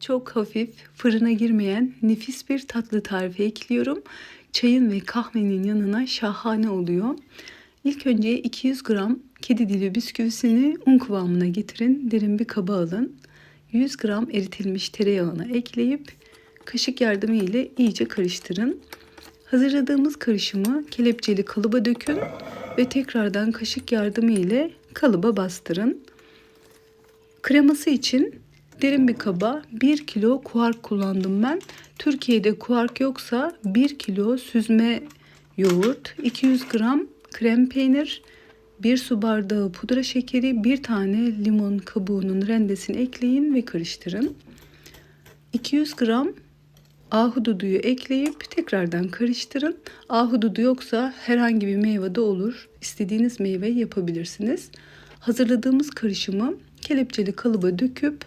çok hafif, fırına girmeyen nefis bir tatlı tarifi ekliyorum. Çayın ve kahvenin yanına şahane oluyor. İlk önce 200 gram kedi dili bisküvisini un kıvamına getirin. Derin bir kaba alın. 100 gram eritilmiş tereyağını ekleyip kaşık yardımı ile iyice karıştırın. Hazırladığımız karışımı kelepçeli kalıba dökün ve tekrardan kaşık yardımı ile kalıba bastırın. Kreması için derin bir kaba 1 kilo kuark kullandım ben. Türkiye'de kuark yoksa 1 kilo süzme yoğurt, 200 gram krem peynir, 1 su bardağı pudra şekeri, 1 tane limon kabuğunun rendesini ekleyin ve karıştırın. 200 gram ahududuyu ekleyip tekrardan karıştırın. Ahududu yoksa herhangi bir meyve de olur. İstediğiniz meyve yapabilirsiniz. Hazırladığımız karışımı kelepçeli kalıba döküp